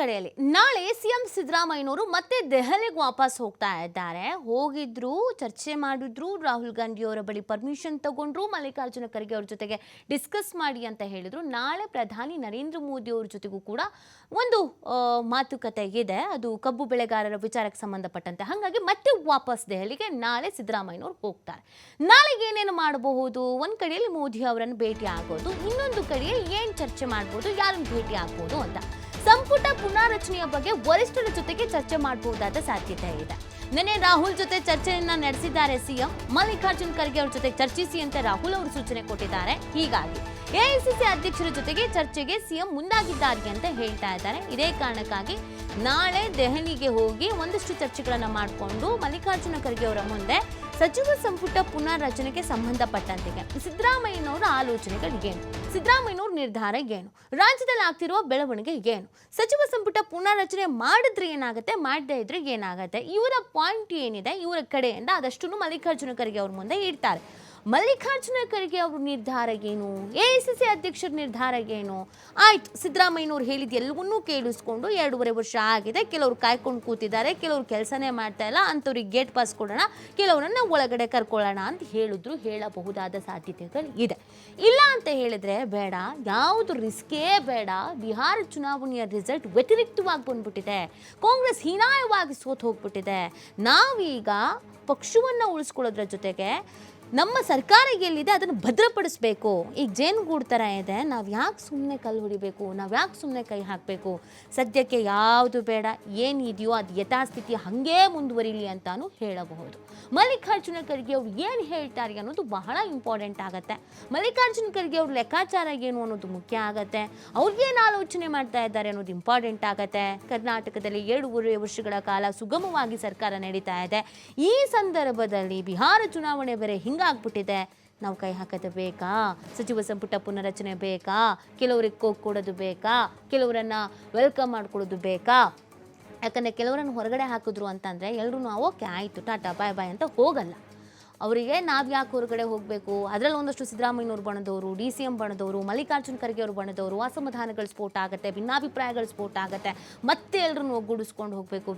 ಕಡೆಯಲ್ಲಿ. ನಾಳೆ ಸಿಎಂ ಸಿದ್ದರಾಮಯ್ಯನವರು ಮತ್ತೆ ದೆಹಲಿಗೆ ವಾಪಸ್ ಹೋಗ್ತಾ ಇದ್ದಾರೆ. ಹೋಗಿದ್ರು, ಚರ್ಚೆ ಮಾಡಿದ್ರು, ರಾಹುಲ್ ಗಾಂಧಿ ಅವರ ಬಳಿ ಪರ್ಮಿಷನ್ ತಗೊಂಡ್ರು, ಮಲ್ಲಿಕಾರ್ಜುನ ಖರ್ಗೆ ಅವ್ರ ಜೊತೆಗೆ ಡಿಸ್ಕಸ್ ಮಾಡಿ ಅಂತ ಹೇಳಿದ್ರು. ನಾಳೆ ಪ್ರಧಾನಿ ನರೇಂದ್ರ ಮೋದಿ ಅವ್ರ ಜೊತೆಗೂ ಕೂಡ ಒಂದು ಮಾತುಕತೆ ಇದೆ. ಅದು ಕಬ್ಬು ಬೆಳೆಗಾರರ ವಿಚಾರಕ್ಕೆ ಸಂಬಂಧಪಟ್ಟಂತೆ. ಹಾಗಾಗಿ ಮತ್ತೆ ವಾಪಸ್ ದೆಹಲಿಗೆ ನಾಳೆ ಸಿದ್ದರಾಮಯ್ಯನವರು ಹೋಗ್ತಾರೆ. ನಾಳೆ ಏನೇನು ಮಾಡಬಹುದು? ಒಂದು ಕಡೆಯಲ್ಲಿ ಮೋದಿ ಅವರನ್ನು ಭೇಟಿ ಆಗೋದು ಇನ್ನೊಂದು ಕಡೆಯಲ್ಲಿ ಏನು ಚರ್ಚೆ ಮಾಡ್ಬೋದು? ಯಾರನ್ನು ಭೇಟಿ ಆಗ್ಬೋದು ಅಂತ. ಸಂಪುಟ ಪುನಾರಚನೆಯ ಬಗ್ಗೆ ವರಿಷ್ಠರ ಜೊತೆಗೆ ಚರ್ಚೆ ಮಾಡಬಹುದಾದ ಸಾಧ್ಯತೆ ಇದೆ. ನಿನ್ನೆ ರಾಹುಲ್ ಜೊತೆ ಚರ್ಚೆಯನ್ನ ನಡೆಸಿದ್ದಾರೆ ಸಿಎಂ. ಮಲ್ಲಿಕಾರ್ಜುನ್ ಖರ್ಗೆ ಅವ್ರ ಜೊತೆ ಚರ್ಚಿಸಿ ಅಂತ ರಾಹುಲ್ ಅವರು ಸೂಚನೆ ಕೊಟ್ಟಿದ್ದಾರೆ. ಹೀಗಾಗಿ ಎಐಸಿಸಿ ಅಧ್ಯಕ್ಷರ ಜೊತೆಗೆ ಚರ್ಚೆಗೆ ಸಿಎಂ ಮುಂದಾಗಿದ್ದಾರೆ ಅಂತ ಹೇಳ್ತಾ ಇದ್ದಾರೆ. ಇದೇ ಕಾರಣಕ್ಕಾಗಿ ನಾಳೆ ದೆಹಲಿಗೆ ಹೋಗಿ ಒಂದಷ್ಟು ಚರ್ಚೆಗಳನ್ನು ಮಾಡಿಕೊಂಡು ಮಲ್ಲಿಕಾರ್ಜುನ ಖರ್ಗೆ ಅವರ ಮುಂದೆ ಸಚಿವ ಸಂಪುಟ ಪುನರ್ರಚನೆಗೆ ಸಂಬಂಧಪಟ್ಟಂತೆ ಸಿದ್ದರಾಮಯ್ಯನವರ ಆಲೋಚನೆಗಳು ಏನು? ಸಿದ್ದರಾಮಯ್ಯನವ್ರ ನಿರ್ಧಾರ ಏನು? ರಾಜ್ಯದಲ್ಲಿ ಆಗ್ತಿರುವ ಬೆಳವಣಿಗೆ ಏನು? ಸಚಿವ ಸಂಪುಟ ಪುನರ್ರಚನೆ ಮಾಡಿದ್ರೆ ಏನಾಗುತ್ತೆ? ಮಾಡದೇ ಇದ್ರೆ ಏನಾಗುತ್ತೆ? ಇವರ ಪಾಯಿಂಟ್ ಏನಿದೆ? ಇವರ ಕಡೆಯಿಂದ ಅದಷ್ಟು ಮಲ್ಲಿಕಾರ್ಜುನ ಖರ್ಗೆ ಅವ್ರ ಮುಂದೆ ಇಡ್ತಾರೆ. ಮಲ್ಲಿಕಾರ್ಜುನ ಖರ್ಗೆ ಅವ್ರ ನಿರ್ಧಾರ ಏನು ಎ ಸಿ ಸಿ ಅಧ್ಯಕ್ಷರ ನಿರ್ಧಾರ ಏನು ಆಯ್ತು, ಸಿದ್ದರಾಮಯ್ಯನವ್ರು ಹೇಳಿದ ಎಲ್ಲವನ್ನೂ ಕೇಳಿಸ್ಕೊಂಡು ಎರಡೂವರೆ ವರ್ಷ ಆಗಿದೆ. ಕೆಲವರು ಕಾಯ್ಕೊಂಡು ಕೂತಿದ್ದಾರೆ, ಕೆಲವರು ಕೆಲಸನೇ ಮಾಡ್ತಾ ಇಲ್ಲ. ಅಂಥವ್ರಿಗೆ ಗೇಟ್ ಪಾಸ್ ಕೊಡೋಣ, ಕೆಲವರನ್ನ ಒಳಗಡೆ ಕರ್ಕೊಳ್ಳೋಣ ಅಂತ ಹೇಳಿದ್ರು. ಹೇಳಬಹುದಾದ ಸಾಧ್ಯತೆಗಳು ಇದೆ. ಇಲ್ಲ ಅಂತ ಹೇಳಿದ್ರೆ ಬೇಡ, ಯಾವುದು ರಿಸ್ಕೇ ಬೇಡ. ಬಿಹಾರ ಚುನಾವಣೆಯ ರಿಸಲ್ಟ್ ವ್ಯತಿರಿಕ್ತವಾಗಿ ಬಂದ್ಬಿಟ್ಟಿದೆ. ಕಾಂಗ್ರೆಸ್ ಹೀನಾಯವಾಗಿ ಸೋತು ಹೋಗ್ಬಿಟ್ಟಿದೆ ನಾವೀಗ ಪಕ್ಷವನ್ನು ಉಳಿಸ್ಕೊಳ್ಳೋದ್ರ ಜೊತೆಗೆ ನಮ್ಮ ಸರ್ಕಾರ ಎಲ್ಲಿದೆ ಅದನ್ನು ಭದ್ರಪಡಿಸ್ಬೇಕು. ಈಗ ಜೇನುಗೂಡು ಥರ ಇದೆ, ನಾವು ಯಾಕೆ ಸುಮ್ಮನೆ ಕಲ್ಲು ಹೊಡಿಬೇಕು? ನಾವು ಯಾಕೆ ಸುಮ್ಮನೆ ಕೈ ಹಾಕಬೇಕು? ಸದ್ಯಕ್ಕೆ ಯಾವುದು ಬೇಡ ಏನಿದೆಯೋ ಅದು ಯಥಾಸ್ಥಿತಿ ಹಾಗೇ ಮುಂದುವರಿಲಿ ಅಂತಾನು ಹೇಳಬಹುದು. ಮಲ್ಲಿಕಾರ್ಜುನ ಖರ್ಗೆ ಅವ್ರು ಏನು ಹೇಳ್ತಾರೆ ಅನ್ನೋದು ಬಹಳ ಇಂಪಾರ್ಟೆಂಟ್ ಆಗುತ್ತೆ. ಮಲ್ಲಿಕಾರ್ಜುನ ಖರ್ಗೆ ಅವ್ರ ಲೆಕ್ಕಾಚಾರ ಏನು ಅನ್ನೋದು ಮುಖ್ಯ ಆಗುತ್ತೆ. ಅವ್ರಿಗೇನು ಆಲೋಚನೆ ಮಾಡ್ತಾ ಇದ್ದಾರೆ ಅನ್ನೋದು ಇಂಪಾರ್ಟೆಂಟ್ ಆಗುತ್ತೆ. ಕರ್ನಾಟಕದಲ್ಲಿ ಎರಡೂವರೆ ವರ್ಷಗಳ ಕಾಲ ಸುಗಮವಾಗಿ ಸರ್ಕಾರ ನಡೀತಾ ಇದೆ. ಈ ಸಂದರ್ಭದಲ್ಲಿ ಬಿಹಾರ ಚುನಾವಣೆ ಬೇರೆ ಹಿಂಗಾಗ್ಬಿಟ್ಟಿದೆ. ನಾವು ಕೈ ಹಾಕೋದು ಬೇಕಾ? ಸಚಿವ ಸಂಪುಟ ಪುನರಚನೆ ಬೇಕಾ? ಕೆಲವ್ರಿಗೆ ಕೋಕ್ ಕೊಡೋದು ಬೇಕಾ? ಕೆಲವರನ್ನ ವೆಲ್ಕಮ್ ಮಾಡ್ಕೊಳ್ಳೋದು ಬೇಕಾ? ಯಾಕಂದರೆ ಕೆಲವರನ್ನು ಹೊರಗಡೆ ಹಾಕಿದ್ರು ಅಂತಂದರೆ ಎಲ್ಲರೂ ಓಕೆ, ಆಯಿತು, ಟಾಟಾ, ಬಾಯ್ ಬಾಯ್ ಅಂತ ಹೋಗಲ್ಲ. ಅವರಿಗೆ ನಾವು ಯಾಕೆ ಹೊರಗಡೆ ಹೋಗಬೇಕು? ಅದರಲ್ಲಿ ಒಂದಷ್ಟು ಸಿದ್ದರಾಮಯ್ಯನವ್ರು ಬಣದವರು, ಡಿ ಸಿ ಎಂ ಬಣದವರು, ಮಲ್ಲಿಕಾರ್ಜುನ್ ಖರ್ಗೆ ಅವರು ಬಣದವರು, ಅಸಮಾಧಾನಗಳು ಸ್ಫೋಟ ಆಗುತ್ತೆ, ಭಿನ್ನಾಭಿಪ್ರಾಯಗಳು ಸ್ಫೋಟ ಆಗುತ್ತೆ. ಮತ್ತೆ ಎಲ್ಲರನ್ನು ಒಗ್ಗೂಡಿಸ್ಕೊಂಡು ಹೋಗಬೇಕು.